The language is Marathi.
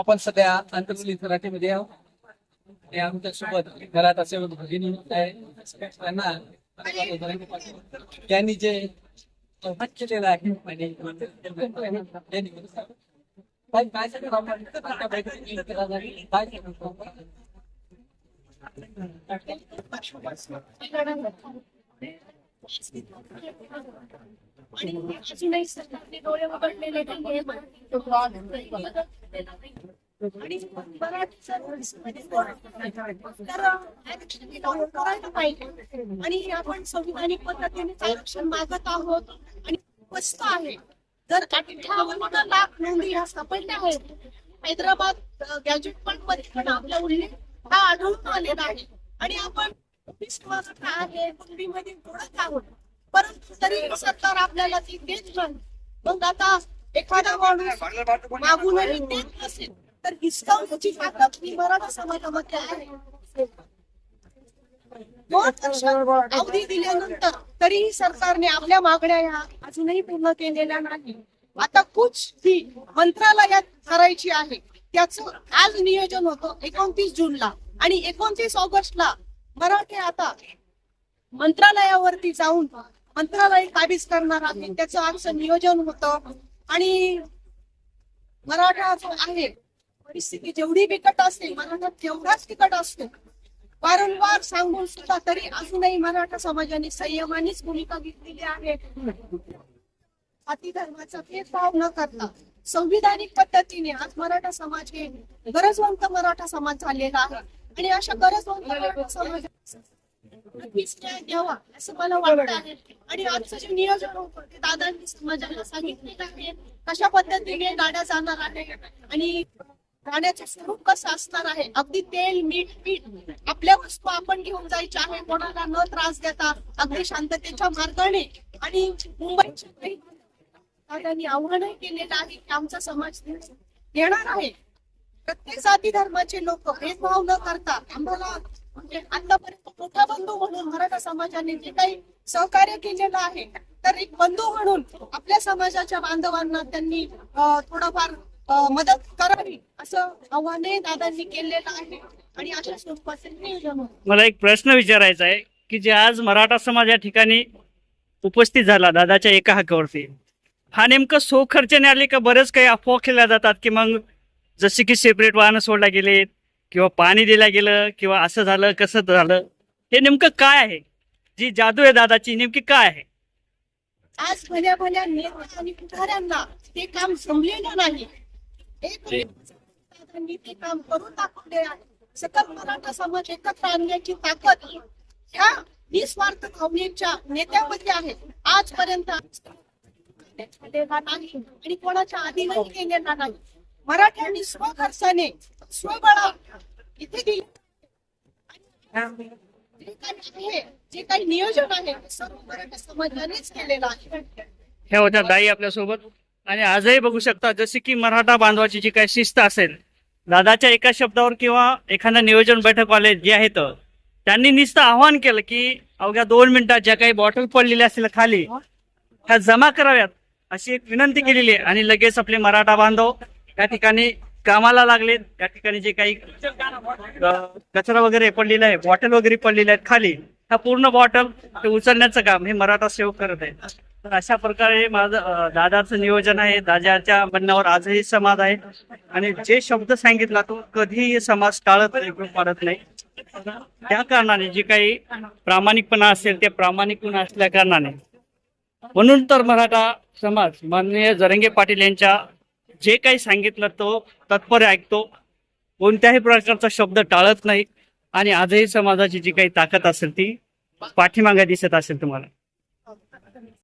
आपण सध्या आंतरवली मराठीमध्ये आहोत आणि आमच्यासोबत घरात असे भगिनी आहे त्यांना त्यांनी जे मत केलेलं आहे आणि त्यांनी काय काय सांगणार आपण? आता बैठकीत काय सांगणार आपण? आणि अजूनही सरकारने डोळे उघडलेले नाहीये. आणि मराठी आणि आपण संविधानिक पद्धतीने आरक्षण मागत आहोत. आणि स्पष्ट आहे. जर अठ्ठावन्न लाख नोंदी ह्या सापडल्या आहेत हैदराबाद गॅजेट पण मध्ये पण आपला उल्लेख हा आढळून आलेला आहे. आणि आपण आहे कुंडीमध्ये जोडत आहोत. परंतु तरी सरकार आपल्याला ती देत नाही. मग आता एखादा माणूस मागूनही देत नसेल तर डिस्काउंटची ताकद ही मराठा समाजामध्ये आहे. अवधी दिल्यानंतर तरीही सरकारने आपल्या मागण्या या अजूनही पूर्ण केलेल्या नाही. आता कुछ ही मंत्रालयात करायची आहे त्याचं आज नियोजन होतं एकोणतीस जूनला. आणि एकोणतीस ऑगस्टला मराठे आता मंत्रालयावरती जाऊन मंत्रालय काबीज करणार आहे त्याचं आमचं नियोजन होतं. आणि मराठा जो आहे परिस्थिती जेवढी बिकट असते मराठा तेवढाच तिकट असतो. वारंवार सांगून सुद्धा तरी अजूनही मराठा समाजाने संयमानेच भूमिका घेतलेली आहे. जाती धर्माचा भेदभाव न करता संविधानिक पद्धतीने आज मराठा समाज हे गरजवंत मराठा समाज झालेला आहे. आणि अशा गरजवंत मराठा समाज द्यावा असं मला वाटत आहे. आणि आजचं जे नियोजन होतं ते दादांनी समाजाला सांगितलेलं आहे. कशा पद्धतीने गाड्या जाणार आहे आणि गाण्याचं स्वरूप कसं असणार आहे? अगदी तेल मीठ पीठ. आपल्या वस्तू आपण घेऊन जायच्या आहे कोणाला न त्रास देता अगदी शांततेच्या मार्गाने. आणि मुंबईच्या काही दादांनी आव्हानही केलेलं आहे की आमचा समाज येणार आहे. प्रत्येक जाती धर्माचे लोक भेदभाव न करता आम्हाला म्हणजे आतापर्यंत मोठा बंधू म्हणून मराठा समाजाने जे काही सहकार्य केलेलं आहे तर एक बंधू म्हणून आपल्या समाजाच्या बांधवांना त्यांनी थोडंफार मदत करावी असं आव्हानही दादांनी केलेलं आहे आणि अशा स्वरूपाचे नियोजन. मला एक प्रश्न विचारायचा आहे की जे आज मराठा समाज या ठिकाणी उपस्थित झाला दादाच्या एका हक्कावरती. हा नेमकं सो खर्चाने आले का बरेच काही अफवा केल्या जातात की मग जसे की सेपरेट वाहनं सोडल्या गेलेत किंवा पाणी दिलं गेलं किंवा असं झालं कसं झालं? हे नेमकं काय आहे? जी जादू आहे दादाची नेमकी काय आहे? आज भल्या भल्या नेता आणि पुढाऱ्यांना ते काम जमलेलं नाही. ते काम करून दाखवले आहे. सकल मराठा समाज एकत्र आणण्याची ताकद ह्या निस्वार्थ भावनेच्या नेत्यामध्ये आहे. आजपर्यंत नाही आणि कोणाच्या केलेला नाही. मराठ्यांनी स्वखर्चाने स्वबळा इथे दिले. जे काही आहे जे काही नियोजन आहे सर्व मराठा समाजानेच केलेलं आहे. ह्या होत्या दाई आपल्यासोबत. आणि आजही बघू शकता जसे की मराठा बांधवाची जी काही शिस्त असेल दादाच्या एका शब्दावर किंवा एखाद्या नियोजन बैठकवाले जे आहेत त्यांनी नुसतं आवाहन केलं की अवघ्या दोन मिनिटात ज्या काही बॉटल पडलेल्या असतील खाली ह्या जमा कराव्यात अशी एक विनंती केलेली आहे. आणि लगेच आपले मराठा बांधव त्या ठिकाणी कामाला लागले. त्या ठिकाणी जे काही कचरा वगैरे पडलेला आहे बॉटल वगैरे पडलेल्या आहेत खाली ह्या पूर्ण बॉटल ते उचलण्याचं काम हे मराठा सेवक करत आहेत. तर अशा प्रकारे माझं दादाचं नियोजन आहे. दादाच्या म्हणण्यावर आजही समाज आहे. आणि जे शब्द सांगितला तो कधीही समाज टाळत नाही पाडत नाही. त्या कारणाने जे काही प्रामाणिकपणा असेल ते प्रामाणिकपणा असल्या कारणाने. म्हणून तर मराठा समाज माननीय जरंगे पाटील यांच्या जे काही सांगितलं तो तत्पर ऐकतो. कोणत्याही प्रकारचा शब्द टाळत नाही. आणि आजही समाजाची जी काही ताकद असेल ती पाठीमागे दिसत असेल तुम्हाला.